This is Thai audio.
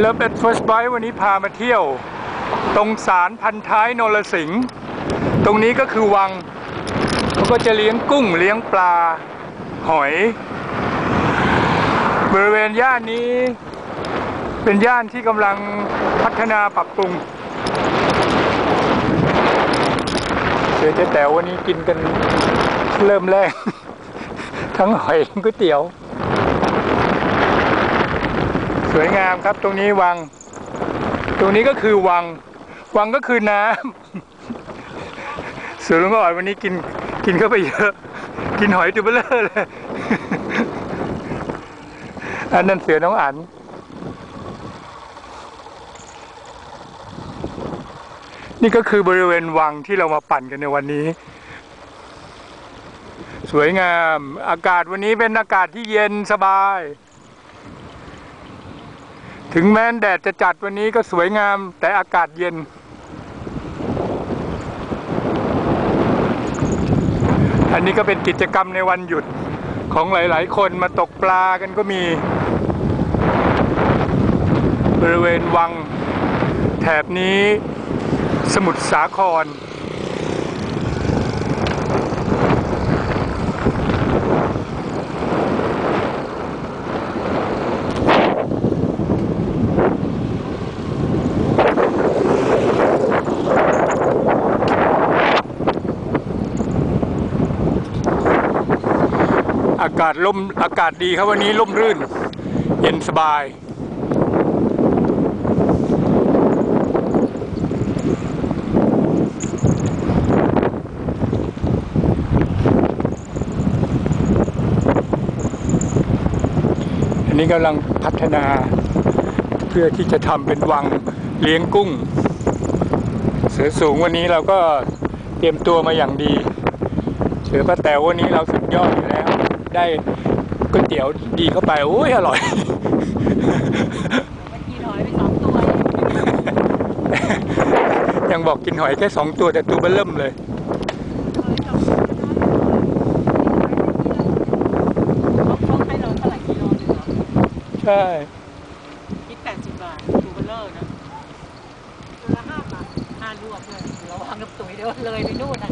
เลิฟเอ็ดเฟิร์สไบวันนี้พามาเที่ยว ตรงศาลพันท้ายนรสิงห์ตรงนี้ก็คือวังเขาก็จะเลี้ยงกุ้งเลี้ยงปลาหอย บริเวณย่านนี้ เป็นย่านที่กำลังพัฒนาปรับปรุงเสือเจ๊แต๋ววันนี้กินกันเริ่มแรก ทั้งหอยทั้งก๋วยเตี๋ยว วยงามครับตรงนี้วัง ตรงนี้ก็คือวัง วังก็คือน้ำเสือลุงก็อ่อยวันนี้กินกินเข้าไปเยอะ กินหอยตัวเบลอเลยอันนั้นเสือน้องอันนี่ก็คือบริเวณวังที่เรามาปั่นกันในวันนี้ สวยงาม อากาศวันนี้เป็นอากาศที่เย็นสบาย ถึงแม้นแดดจะจัดวันนี้ก็สวยงาม แต่อากาศเย็น อันนี้ก็เป็นกิจกรรมในวันหยุดของหลาย ๆ คนมาตกปลากันก็มี บริเวณวัง แถบนี้สมุทรสาคร อากาศลมอากาศดีครับวันนี้ร่มรื่น เย็นสบาย อันนี้กำลังพัฒนาเพื่อที่จะทำเป็นวังเลี้ยงกุ้ง เสือสูงวันนี้เราก็เตรียมตัวมาอย่างดี เสือป้าแต๋ววันนี้เราสุดยอดอยู่แล้ว ได้ก๋วยเตี๋ยวดีเข้าไปโอ้ยอร่อยเมื่อกี้หอยไปสองตัวยังบอกกินหอยแค่สองตัวแต่ตัวเบิ่มเลยเขาเขาให้เราเท่าไหร่กิโลหนึงเหรอใช่คิดแปดสิบบาทถูกเบลเลอร์นะตัวละห้าบาทห้ารวบเลยระวังกับตุ๋ยเดี๋ยวเลยไปนู่นนะ